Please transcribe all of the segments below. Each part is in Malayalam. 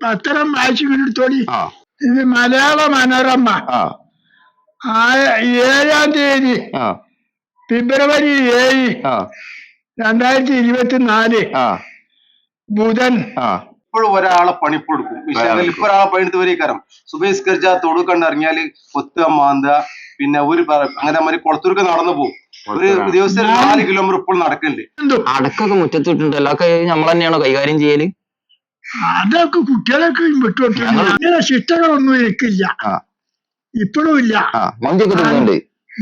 പത്രം വായിച്ചു എടുത്തോളി ഇത് മലയാള മനോരമ. ഏഴാം തീയതി ഫിബ്രുവരി ഏഴ് രണ്ടായിരത്തി ഇരുപത്തി നാല് ബുധൻ. ഇപ്പോഴും ഒരാളെ പണിപ്പെടുക്കും. വിഷയങ്ങളിൽ ഇപ്പൊ ഒരാളെ പണിയെടുത്ത് വരെ കയറും സുബേഷ് കർജ തൊടു കണ്ടിറങ്ങിയാൽ കൊത്തുക മാന്ത പിന്നെ ഒരു പറ- അങ്ങനെ മാതിരി കുളത്തൂർക്ക് നടന്നു പോകും. ഒരു ദിവസം നാല് കിലോമീറ്റർ ഇപ്പോൾ നടക്കുന്നുണ്ട്. എന്തോ. അടക്കൊക്കെ മുറ്റത്തിട്ടുണ്ട് അതൊക്കെ നമ്മൾ തന്നെയാണോ കൈകാര്യം ചെയ്യൽ? അതൊക്കെ കുട്ടികളൊക്കെ വിട്ടുകൊടുത്തു. അങ്ങനെ ശിക്ഷകളൊന്നും എനിക്കില്ല. ഇപ്പോഴും ഇല്ല.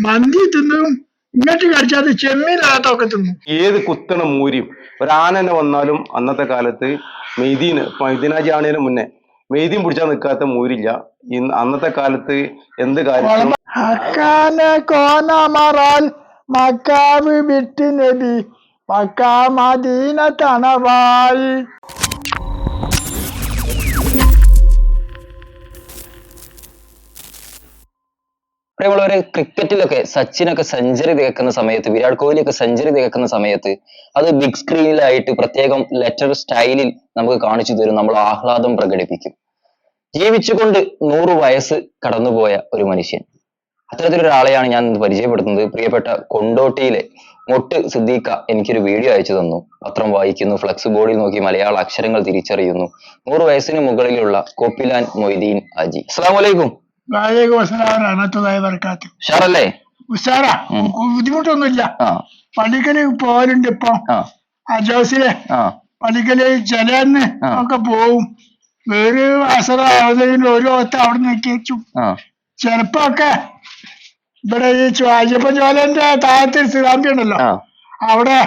മന്തി തിന്നും ഇങ്ങോട്ട് കഴിച്ചാൽ ചെമ്മീനകത്തൊക്കെ തിന്നും. ഏത് കുത്തണ മൂരിയും. ഒരു ആന തന്നെ വന്നാലും അന്നത്തെ കാലത്ത് മെയ്തീന് മൈദിനാജി ആണേന് മുന്നേ മെയ്തീൻ പിടിച്ചാൽ നിൽക്കാത്ത മൂരില്ല. ഇന്ന് അന്നത്തെ കാലത്ത് എന്ത് കാര്യം മക്കാവ് വിട്ട് നബി മക്കാ മദീന തണവായി. പ്രിയമുള്ളവര് ക്രിക്കറ്റിലൊക്കെ സച്ചിനൊക്കെ സെഞ്ചുറി തികക്കുന്ന സമയത്ത് വിരാട് കോഹ്ലി ഒക്കെ സെഞ്ചുറി തികക്കുന്ന സമയത്ത് അത് ബിഗ് സ്ക്രീനിലായിട്ട് പ്രത്യേകം ലെറ്റർ സ്റ്റൈലിൽ നമുക്ക് കാണിച്ചു തരും. നമ്മൾ ആഹ്ലാദം പ്രകടിപ്പിക്കും. ജീവിച്ചുകൊണ്ട് നൂറ് വയസ്സ് കടന്നുപോയ ഒരു മനുഷ്യൻ. അത്തരത്തിലൊരാളെയാണ് ഞാൻ പരിചയപ്പെടുത്തുന്നത്. പ്രിയപ്പെട്ട കൊണ്ടോട്ടിയിലെ മൊട്ട് സിദ്ദീഖ എനിക്കൊരു വീഡിയോ അയച്ചു തന്നു. പത്രം വായിക്കുന്നു ഫ്ലക്സ് ബോർഡിൽ നോക്കി മലയാള അക്ഷരങ്ങൾ തിരിച്ചറിയുന്നു. നൂറ് വയസ്സിന് മുകളിലുള്ള കോപ്പിലാൻ മൊയ്തീൻ അജി. അസ്സാം വലൈക്കും വാലേക്കും അസ്സലാം റഹ്മത്തുള്ളാഹി വബറകാതുഹു ഷാറല്ലേ ഉഷാറാ. ബുദ്ധിമുട്ടൊന്നുമില്ല. പള്ളിക്കൽ പോകലുണ്ട് ഇപ്പൊ. ആ. അജോസിലെ പള്ളിക്കൽ ചിലന്ന് ഒക്കെ പോവും. വേറെ അസറ ആവുന്നതിന് ഒരു ഒത്ത അവിടെ നിൽക്കി ആ. ഒക്കെ ഇവിടെ ഈ അയ്യപ്പൻ ജോലന്റെ താഴത്ത് സിറാമ്പി ഉണ്ടല്ലോ. അവിടെ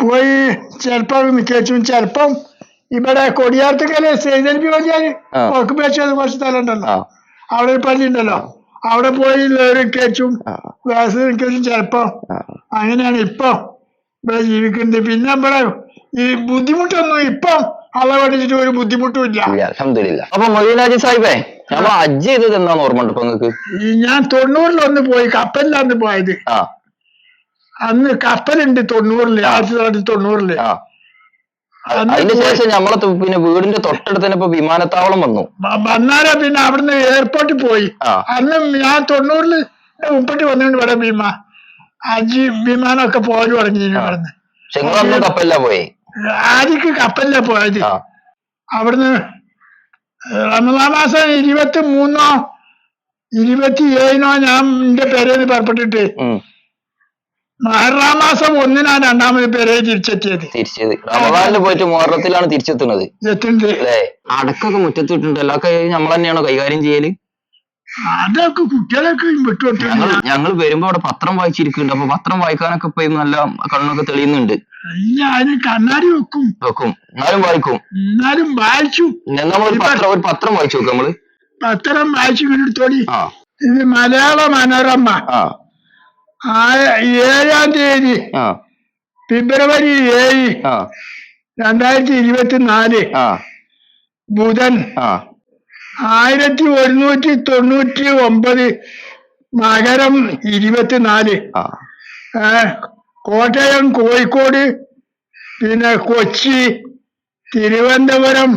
പോയി ചെലപ്പോ മിക്കച്ചും ചിലപ്പം ഇവിടെ കൊടിയാർത്തക്കൽ സൈതൽപി പറഞ്ഞാൽ ആ. ഓർക്ക് വെച്ചത് കുറച്ച് സ്ഥലം ഉണ്ടല്ലോ അവിടെ ഒരു പള്ളി ഉണ്ടല്ലോ അവിടെ പോയി കേച്ചും ആ. കേച്ചും ചിലപ്പോ. അങ്ങനെയാണ് ഇപ്പൊ ഇവിടെ ജീവിക്കുന്നത്. പിന്നെ ഇവിടെ ഈ ബുദ്ധിമുട്ടൊന്നും ഇപ്പം അള്ള പഠിച്ചിട്ട് ഒരു ബുദ്ധിമുട്ടും ഇല്ല. അപ്പൊ മൊയ്നാജി സാഹിബേ അപ്പൊ ഹജ്ജ് ചെയ്തത് എന്താന്ന് ഓർമ്മ ഉണ്ട് ഈ ഞാൻ തൊണ്ണൂറിലൊന്ന് പോയി കപ്പലിലാന്ന് പോയത്. അന്ന് കപ്പലുണ്ട് തൊണ്ണൂറിൽ ആയിരത്തി തൊള്ളായിരത്തി തൊണ്ണൂറിൽ. ആ അതിന് ശേഷം നമ്മളെ പിന്നെ വീടിന്റെ തൊട്ടടുത്ത് തന്നെ ഇപ്പൊ വിമാനത്താവളം വന്നു. വന്നാലേ പിന്നെ അവിടുന്ന് എയർപോർട്ടിൽ പോയി. അന്ന് ഞാൻ തൊണ്ണൂറിൽ മുപ്പത്തി വന്നുകൊണ്ട് ഇവിടെ ഭീമ അജി വിമാനമൊക്കെ പോകാൻ തുടങ്ങി ഇവിടുന്ന് നിങ്ങളൊന്നും പോയി? ആദ്യക്ക് കപ്പല്ല പോയത്. അവിടുന്ന് റമദാൻ മാസം ഇരുപത്തി മൂന്നോ ഇരുപത്തി ഏഴിനോ ഞാൻ എന്റെ പെരേന്ന് പുറപ്പെട്ടിട്ട് മഹറാം മാസം ഒന്നിനാണ് രണ്ടാമത് പെരേ തിരിച്ചെത്തിയത്. തിരിച്ചത്. റമദാനിൽ പോയിട്ട് മുഹറത്തിലാണ് തിരിച്ചെത്തുന്നത്. എത്തുന്നത് അല്ലേ? അടക്കൊക്കെ മുറ്റത്തിട്ടുണ്ട് കൈ നമ്മൾ തന്നെയാണോ കൈകാര്യം ചെയ്യൽ? അതൊക്കെ കുട്ടികളൊക്കെ വിട്ടുകൊടുത്തു ഞങ്ങൾ ഞങ്ങൾ വരുമ്പോ അവിടെ പത്രം വായിച്ചിരിക്കുന്നുണ്ട്. അപ്പൊ പത്രം വായിക്കാനൊക്കെ പോയി നല്ല കണ്ണൊക്കെ തെളിയുന്നുണ്ട്. അതിന് കണ്ണാടി വെക്കും? വെക്കും. എന്നാലും വായിക്കും. എന്നാലും വായിച്ചു. നമ്മൾ ഒരു പത്രം ഒരു പത്രം വായിച്ചു നോക്കാം നമ്മൾ? പത്രം വായിച്ചു ഇത് മലയാള മനോരമ. ഏഴാം തീയതി. ആ. ഫെബ്രുവരി ഏഴ് ആ. രണ്ടായിരത്തി ഇരുപത്തിനാല് ആ. ബുധൻ ആ. ആയിരത്തി ഒരുന്നൂറ്റി തൊണ്ണൂറ്റി ഒമ്പത് മകരം ഇരുപത്തിനാല്. ആ. ഏ, കോട്ടയം കോഴിക്കോട് പിന്നെ കൊച്ചി തിരുവനന്തപുരം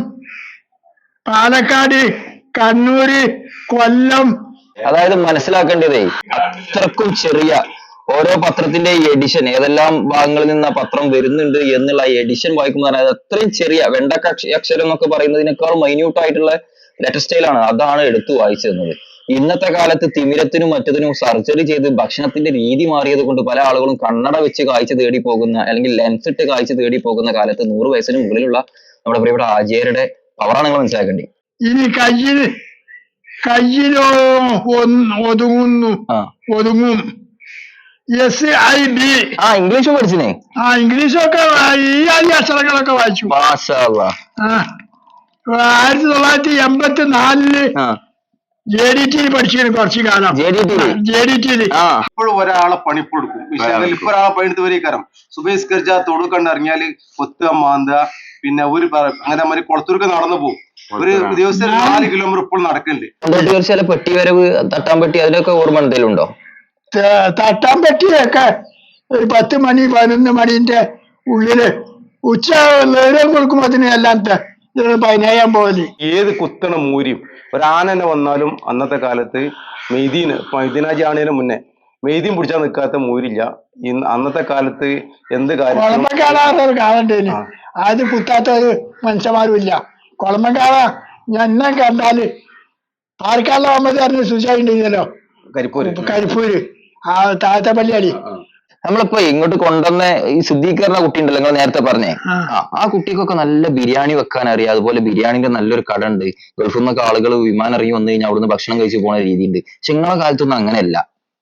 പാലക്കാട് കണ്ണൂര് കൊല്ലം അതായത് മനസ്സിലാക്കേണ്ടതേ അത്രക്കും ചെറിയ ഓരോ പത്രത്തിന്റെ എഡിഷൻ ഏതെല്ലാം ഭാഗങ്ങളിൽ നിന്ന് ആ പത്രം വരുന്നുണ്ട് എന്നുള്ള എഡിഷൻ വായിക്കുമ്പോൾ അതായത് അത്രയും ചെറിയ വെണ്ടക്ക അക്ഷരം എന്നൊക്കെ പറയുന്നതിനേക്കാൾ മൈന്യൂട്ട് ആയിട്ടുള്ള ലെറ്റർ സ്റ്റൈലാണ് അതാണ് എടുത്തു വായിച്ചിരുന്നത്. ഇന്നത്തെ കാലത്ത് തിമിരത്തിനും മറ്റതിനും സർജറി ചെയ്ത് ഭക്ഷണത്തിന്റെ രീതി മാറിയത് കൊണ്ട് പല ആളുകളും കണ്ണട വെച്ച് കാഴ്ച തേടി പോകുന്ന അല്ലെങ്കിൽ ലെൻസ് ഇട്ട് കാഴ്ച തേടി പോകുന്ന കാലത്ത് നൂറ് വയസ്സിന് മുകളിലുള്ള നമ്മുടെ പ്രിയപ്പെട്ട ആചാര്യരുടെ പവറാണ് നിങ്ങൾ മനസ്സിലാക്കേണ്ടത്. കയ്യിലോ ഒതുങ്ങുന്നു. ഒതുങ്ങും. എസ് ഐ ബി ആ ഇംഗ്ലീഷ് പഠിച്ചിനെ? ആ ഇംഗ്ലീഷൊക്കെ ഈ ആദ്യ അക്ഷരങ്ങളൊക്കെ വായിച്ചു. മാഷാ അല്ലാ. ആ. ആയിരത്തി തൊള്ളായിരത്തി എൺപത്തി നാലിൽ ജെ ഡി ടി പഠിച്ചിരുന്നു കുറച്ച് കാലം J D T J D T ആ. ഇപ്പോഴും ഒരാളെ പണിപ്പെടുക്കും. ഇപ്പൊ ഒരാളെ പണിയെടുത്ത് വരെ കാരണം സുബേഷ് കർജ തൊടു കണ്ടിറങ്ങിയാൽ കൊത്തുക മാന്തുക പിന്നെ ഒരു പറ- അങ്ങനെ മാതിരി കുളത്തൂർക്ക് നടന്നു പോകും ഒരു ദിവസം ഒരു നാല് കിലോമീറ്റർ ഇപ്പോൾ നടക്കുന്നുണ്ട്. തീർച്ചയായും പെട്ടി വരവ് തട്ടാൻ പെട്ടി അതിലൊക്കെ ഓർമ്മ എന്തെങ്കിലും ഉണ്ടോ തട്ടാൻ പറ്റിയൊക്കെ ഒരു പത്ത് മണി പതിനൊന്ന് മണിന്റെ ഉള്ളിൽ ഉച്ച നേരം കൊടുക്കുമ്പോത്തിന് എല്ലാം പതിനേഴാം പോലെ ഏത് കുത്തണ മൂരിയും ഒരു ആനനെ വന്നാലും അന്നത്തെ കാലത്ത് മെയ്തീന് മൈദിനാജി ആണേന് മുന്നേ മെയ്തീൻ പിടിച്ചാൽ നിൽക്കാത്ത മൂരില്ല. ഇന്ന് അന്നത്തെ കാലത്ത് എന്ത് കാര്യം അത്. ആദ്യം കുത്താത്ത ഒരു മനുഷ്യന്മാരും ഇല്ല. കുളമ്പക്കാര ഞാൻ എന്നെ കണ്ടാൽ അഹമ്മദ് പറഞ്ഞ സുജാ ഉണ്ടല്ലോ കരിപ്പൂര് കരിപ്പൂര്. ആ താഴത്തെ പള്ളിയാടി. നമ്മളിപ്പോ ഇങ്ങോട്ട് കൊണ്ടുവന്ന ഈ ശുദ്ധീകരണ കുട്ടി ഉണ്ടല്ലോ നിങ്ങൾ നേരത്തെ പറഞ്ഞേ. ആ. കുട്ടിക്കൊക്കെ നല്ല ബിരിയാണി വെക്കാൻ അറിയാം. അതുപോലെ ബിരിയാണിന്റെ നല്ലൊരു കട ഉണ്ട് ഗൾഫിൽ നിന്നൊക്കെ ആളുകൾ വിമാനം ഇറങ്ങി വന്നു കഴിഞ്ഞാൽ അവിടുന്ന് ഭക്ഷണം കഴിച്ചു പോണ രീതി ഉണ്ട് പക്ഷെ നിങ്ങളെ കാലത്തൊന്നും അങ്ങനെയല്ല.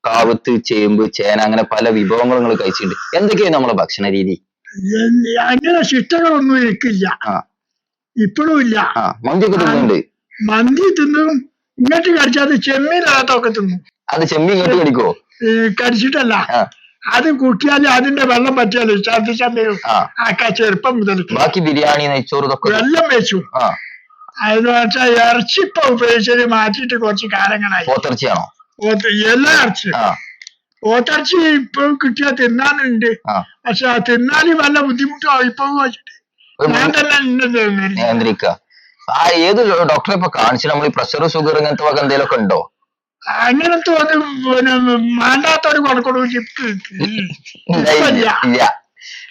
കാവത്ത് ചേമ്പ് ചേന അങ്ങനെ പല വിഭവങ്ങൾ നിങ്ങൾ കഴിച്ചിട്ടുണ്ട്. എന്തൊക്കെയാണ് നമ്മളെ ഭക്ഷണ രീതി? അങ്ങനെ ശിക്ഷകളൊന്നും എനിക്കില്ല. ഇപ്പോഴും ഇല്ല. ആ മന്തിയൊക്കെ തിന്നുന്നുണ്ട്. മന്തി തിന്നും ഇങ്ങോട്ട് കടിച്ചാൽ ചെമ്മീനകത്തൊക്കെ തിന്നും. അത് ചെമ്മീൻ ഇങ്ങോട്ട് കടിക്കോ? ഈ കടിച്ചിട്ടല്ല. ആ. അത് കൂട്ടിയാൽ അതിന്റെ വെള്ളം പറ്റിയാലോ ഛർദി ചമ്മയും ആ. ആക്കാ ചെറുപ്പം മുതൽ ബാക്കി ബിരിയാണി നെയ്ച്ചോറ് ഇതൊക്കെ വെള്ളം വെച്ചു. ആ. അതെന്ന് വെച്ചാൽ ഇറച്ചി ഇപ്പൊ ഉപയോഗിച്ചത് മാറ്റിയിട്ട് കുറച്ച് കാലങ്ങളായി. പോത്തിറച്ചിയാണോ? പോത്ത് എല്ലാ ഇറച്ചി. ആ. പോത്തിറച്ചി ഇപ്പൊ കിട്ടിയാ തിന്നാനുണ്ട്. ആ. പക്ഷെ ആ തിന്നാൽ വല്ല ബുദ്ധിമുട്ടാവും ഇപ്പൊ വെച്ചിട്ട് ഒരു നിയന്ത്രിക്കുക ആ ഏത് ഡോക്ടറെ ഇപ്പൊ കാണിച്ചു നമ്മൾ ഈ പ്രഷർ ഷുഗർ ഇങ്ങനത്തെ വക എന്തെങ്കിലുമൊക്കെ ഉണ്ടോ? അങ്ങനത്തെ ഒരു പിന്നെ മാണ്ടാത്തൊരു കൊടുക്കണു ഇല്ല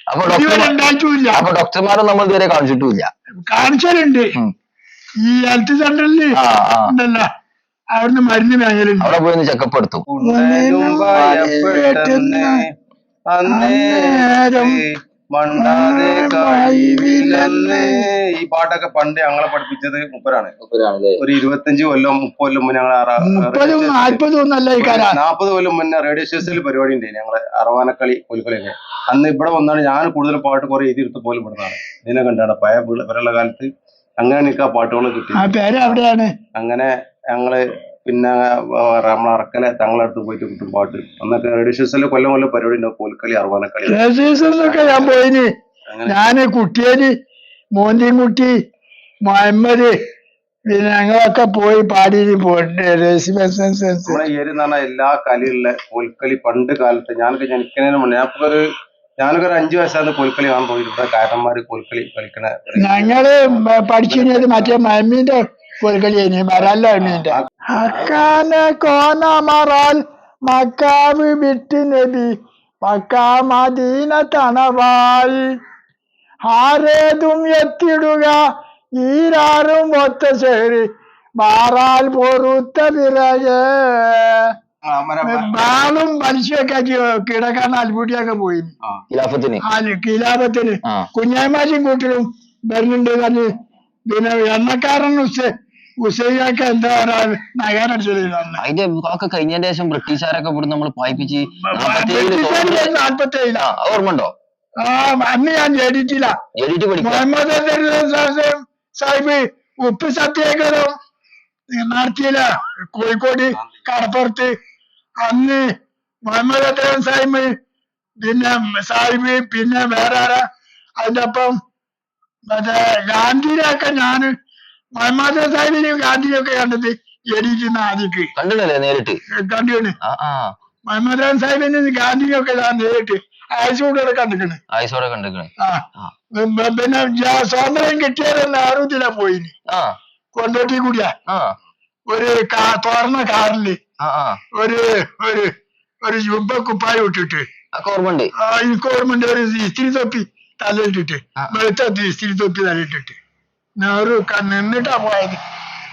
അപ്പൊ ഡോക്ടർ അപ്പൊ ഡോക്ടർമാരെ നമ്മൾ ഇതുവരെ കാണിച്ചിട്ടില്ല കാണിച്ചാലുണ്ട് ഈ ഹെൽത്ത് സെന്ററിൽ ഉണ്ടല്ലോ. അവിടുന്ന് മരുന്ന് വാങ്ങലുണ്ട് അവിടെ പോയി ചെക്കപ്പ് എടുത്തു. അന്നേരം മണ്ടാതെ കഴിവില്ലെന്ന് ഈ പാട്ടൊക്കെ പണ്ട് ഞങ്ങളെ പഠിപ്പിച്ചത് മുപ്പരാണ്. ഒരു ഇരുപത്തഞ്ച് കൊല്ലം മുപ്പത് കൊല്ലം മുന്നേ ഞങ്ങൾ നാൽപ്പത് കൊല്ലം മുന്നേ റേഡിയോ സ്റ്റേഷനിൽ പരിപാടി ഉണ്ടായി. ഞങ്ങളെ അറവാനക്കളി കോൽക്കളിയൊക്കെ അന്ന് ഇവിടെ വന്നാണ് ഞാൻ കൂടുതൽ പാട്ട് കുറെ എഴുതിയെടുത്ത് പോലും ഇവിടുന്നാണ്. ഇതിനെ കണ്ടാണ്. പഴയ ഇവരുള്ള കാലത്ത് അങ്ങനെ എനിക്ക് ആ പാട്ടുകൾ കിട്ടി ആ പേര് അവിടെയാണ് അങ്ങനെ ഞങ്ങൾ പിന്നെ നമ്മളെ അറക്കലെ തങ്ങളെ അടുത്ത് പോയിട്ട് കിട്ടും പാട്ട് അന്നൊക്കെ റേഡിയോ സ്റ്റേഷനിൽ കൊല്ലം കൊല്ലം പരിപാടി ഉണ്ടാവും. കോൽക്കളി അറുവാനക്കളി. ഒക്കെ ഞാൻ പോയിന്. ഞാൻ കുട്ടിയേൽ മോന്തിയും കുട്ടി മഹമ്മര് പിന്നെ ഞങ്ങളൊക്കെ പോയി പാടി പോയിട്ടുണ്ട് റെസിഡൻസ് നമ്മളെ ഈ എന്ന് പറഞ്ഞാൽ എല്ലാ കലിയുള്ള കോൽക്കളി പണ്ട് കാലത്ത് ഞാനൊക്കെ ജനിക്കുന്നതിന് മുന്നേ ഞാനിപ്പോ ഒരു ഞാനൊക്കെ ഒരു അഞ്ചു വയസ്സാണ് കോൽക്കളി കാണാൻ പോയിട്ടുണ്ട് ഇവിടെ കാരന്മാര് കോൽക്കളി കളിക്കണ ഞങ്ങൾ പഠിച്ചിരുന്നത് മറ്റേ മമ്മീന്റെ കോന മറാൽ മക്കാവ് വിട്ട് നബി മക്കാ മദീന തണവാൽ. ആരേതും എത്തിടുക ഈരാറും ഒത്ത ചേരി മാറാൽ പൊറുത്ത പിറകെ ബാളും മനുഷ്യൊക്കെ കിടക്കാൻ അൽപൂട്ടിയൊക്കെ പോയി. ആ. ഖിലാഫത്തിന്? ആ കിലാപത്തിന് കുഞ്ഞായ്മാരും കൂട്ടിലും വരുന്നുണ്ട് പറഞ്ഞ് പിന്നെ എണ്ണക്കാരൻ ഉസൈനൊക്കെ എന്താ പറയാ അതിന്റെ ഒക്കെ കഴിഞ്ഞതിന് ശേഷം ബ്രിട്ടീഷുകാരൊക്കെ ഇവിടെ നമ്മൾ പായിപ്പിച്ച് നാൽപ്പത്തേഴില ആ അത് ഓർമ്മ ഉണ്ടോ ആ അന്ന് ഞാൻ പഠിക്കാം. മുഹമ്മദ് സാഹിബ് ഉപ്പ് സത്യാഗ്രഹം നടത്തിയില്ല. കോഴിക്കോട് കടപ്പുറത്ത്. അന്ന് മുഹമ്മദ് അദ്ദേഹം സാഹിബ് പിന്നെ സാഹിബ് പിന്നെ വേറെ ആരാ? അതിന്റെ ഒപ്പം മറ്റേ ഗാന്ധിനെയൊക്കെ ഞാൻ മുഹമ്മദ് സാഹിബിനെയും ഗാന്ധിനെയൊക്കെ കണ്ടത് എഡിക്കുന്ന ആദ്യക്ക് കണ്ടിട്ടല്ലേ നേരിട്ട്? കണ്ടിയാണ് ആ ആ. മുഹമ്മദ് ഞാൻ നേരിട്ട് ആയുസോടെ കണ്ടിക്കണ് ആയുസോടെ കണ്ടിക്കണേ പിന്നെ സ്വാതന്ത്ര്യം കിട്ടിയാലും നെഹ്റുദിനാ പോയിന്. ആ. കൊണ്ടോട്ടി കൂടിയാ. ഒരു തുറന്ന കാറിൽ ഒരു ഒരു ഒരു ജുബ കുപ്പായി ഇട്ടിട്ട്. ഓർമ്മണ്ട് എനിക്ക് ഒരു ഇസ്തിരി തൊപ്പി തലയിട്ടിട്ട്. വെളുത്ത ഇസ്തിരി തൊപ്പി തലയിട്ടിട്ട് നെഹ്റു ക- നിന്നിട്ടാ പോയത്.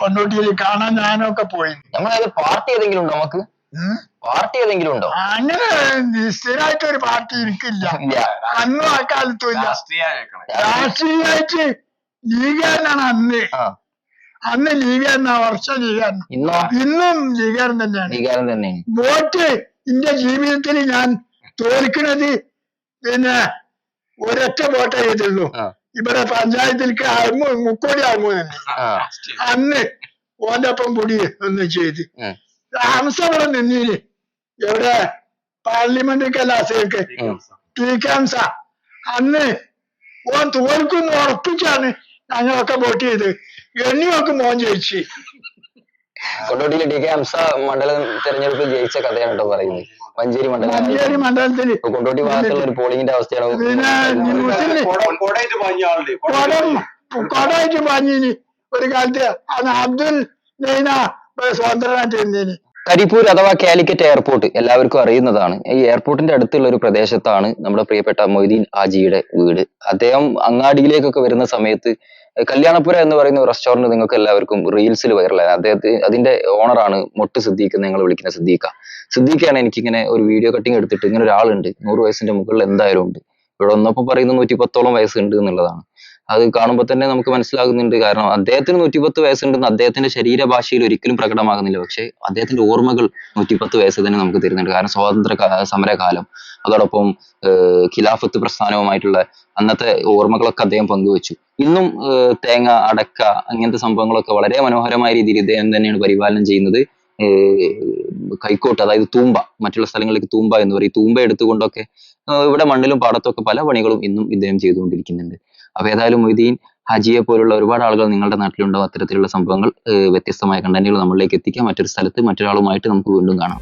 കൊണ്ടോട്ടിയിൽ കാണാൻ ഞാനൊക്കെ പോയി. നമ്മളത് പാർട്ടി ഏതെങ്കിലും ഉണ്ടോ നമുക്ക്? പാർട്ടി ഏതെങ്കിലും ഉണ്ടോ? അങ്ങനെ സ്ഥിരമായിട്ട് ഒരു പാർട്ടി എനിക്കില്ല. ഇല്ല. അന്നും ആ കാലത്തും ഇല്ല. രാഷ്ട്രീയ കേൾക്കണേ. രാഷ്ട്രീയമായിട്ട് ലീഗാരനാണ് അന്ന്. ആ. അന്ന് ലീഗാരനാ വർഷം ലീഗാരൻ ഇന്നോ? ഇന്നും ലീഗാരൻ തന്നെയാണ്. വികാരം തന്നെയാണ്. വോട്ട് എന്റെ ജീവിതത്തിൽ ഞാൻ തോൽക്കുന്നത് പിന്നെ ഒരൊറ്റ വോട്ടേ ചെയ്തുള്ളൂ. ആ. ഇവിടെ പഞ്ചായത്തിൽ അമ്മു മുക്കോടി അമ്മു തന്നെ. ആ അന്ന് ഓന്റെ ഒപ്പം കൂടി ഒന്ന് ചെയ്ത്. ഹംസ ഇവിടെ നിന്നീന്. എവിടെ? പാർലമെന്റ് കലാസയൊക്കെ ഹംസ അന്ന് ഓൻ തോൽക്കുന്നു ഉറപ്പിച്ചാണ് ഞങ്ങളൊക്കെ വോട്ട് ചെയ്ത്. എണ്ണിയൊക്കെ മോൻ ജയിച്ചു. കൊണ്ടോട്ടിയിലെ ഡി കെ ഹംസ മണ്ഡലം തെരഞ്ഞെടുപ്പിൽ ജയിച്ച കഥയാണ് കേട്ടോ പറയുന്നത്. മഞ്ചേരി മണ്ഡലം. മഞ്ചേരി മണ്ഡലത്തിൽ കൊണ്ടോട്ടി ഭാഗത്തുള്ള ഒരു പോളിംഗിന്റെ അവസ്ഥയാണ് കൊടയിട്ട് പറഞ്ഞിനി ഒരു കാലത്ത്. അന്ന് അബ്ദുൽ ലൈന സ്വതന്ത്രനായിട്ട് ഇരുന്നേനി കരിപ്പൂർ അഥവാ കാലിക്കറ്റ് എയർപോർട്ട് എല്ലാവർക്കും അറിയുന്നതാണ്. ഈ എയർപോർട്ടിന്റെ അടുത്തുള്ള ഒരു പ്രദേശത്താണ് നമ്മുടെ പ്രിയപ്പെട്ട മൊയ്തീൻ ആജിയുടെ വീട്. അദ്ദേഹം അങ്ങാടിയിലേക്കൊക്കെ വരുന്ന സമയത്ത് കല്യാണപ്പുര എന്ന് പറയുന്ന റെസ്റ്റോറന്റ് നിങ്ങൾക്ക് എല്ലാവർക്കും റീൽസിൽ വൈറലായി. അദ്ദേഹത്തെ അതിന്റെ ഓണറാണ് മൊട്ട് സിദ്ദീഖ് നിങ്ങൾ വിളിക്കുന്ന സിദ്ദീഖ. സിദ്ദീഖാണ് എനിക്കിങ്ങനെ ഒരു വീഡിയോ കട്ടിങ് എടുത്തിട്ട് ഇങ്ങനെ ഒരാളുണ്ട്. നൂറ് വയസ്സിന്റെ മുകളിൽ എന്തായാലും ഉണ്ട്. ഇവിടെ വന്നപ്പോൾ പറയുന്ന പത്തോളം വയസ്സുണ്ട് എന്നുള്ളതാണ്. അത് കാണുമ്പോൾ തന്നെ നമുക്ക് മനസ്സിലാകുന്നുണ്ട്. കാരണം അദ്ദേഹത്തിന് നൂറ്റിപ്പത്ത് വയസ്സുണ്ടെന്ന് അദ്ദേഹത്തിന്റെ ശരീരഭാഷയിൽ ഒരിക്കലും പ്രകടമാകുന്നില്ല. പക്ഷേ അദ്ദേഹത്തിന്റെ ഓർമ്മകൾ നൂറ്റിപ്പത്ത് വയസ്സ് തന്നെ നമുക്ക് തരുന്നുണ്ട്. കാരണം സ്വാതന്ത്ര്യ സമരകാലം അതോടൊപ്പം ഖിലാഫത്ത് പ്രസ്ഥാനവുമായിട്ടുള്ള അന്നത്തെ ഓർമ്മകളൊക്കെ അദ്ദേഹം പങ്കുവച്ചു. ഇന്നും തേങ്ങ അടക്ക അങ്ങനത്തെ സംഭവങ്ങളൊക്കെ വളരെ മനോഹരമായ രീതിയിൽ ഇദ്ദേഹം തന്നെയാണ് പരിപാലനം ചെയ്യുന്നത്. കൈക്കോട്ട് അതായത് തൂമ്പ മറ്റുള്ള സ്ഥലങ്ങളിലേക്ക് തൂമ്പ എന്ന് പറയും. തൂമ്പ എടുത്തുകൊണ്ടൊക്കെ ഇവിടെ മണ്ണിലും പാടത്തൊക്കെ പല പണികളും ഇന്നും ഇദ്ദേഹം ചെയ്തുകൊണ്ടിരിക്കുന്നുണ്ട്. അപ്പൊ ഏതായാലും മൊയ്തീൻ ഹാജിയെ പോലുള്ള ഒരുപാട് ആളുകൾ നിങ്ങളുടെ നാട്ടിലുണ്ടാവും. അത്തരത്തിലുള്ള സംഭവങ്ങൾ വ്യത്യസ്തമായ കണ്ടന്റുകൾ നമ്മളിലേക്ക് എത്തിക്കാം. മറ്റൊരു സ്ഥലത്ത് മറ്റൊരാളുമായിട്ട് നമുക്ക് വീണ്ടും കാണാം.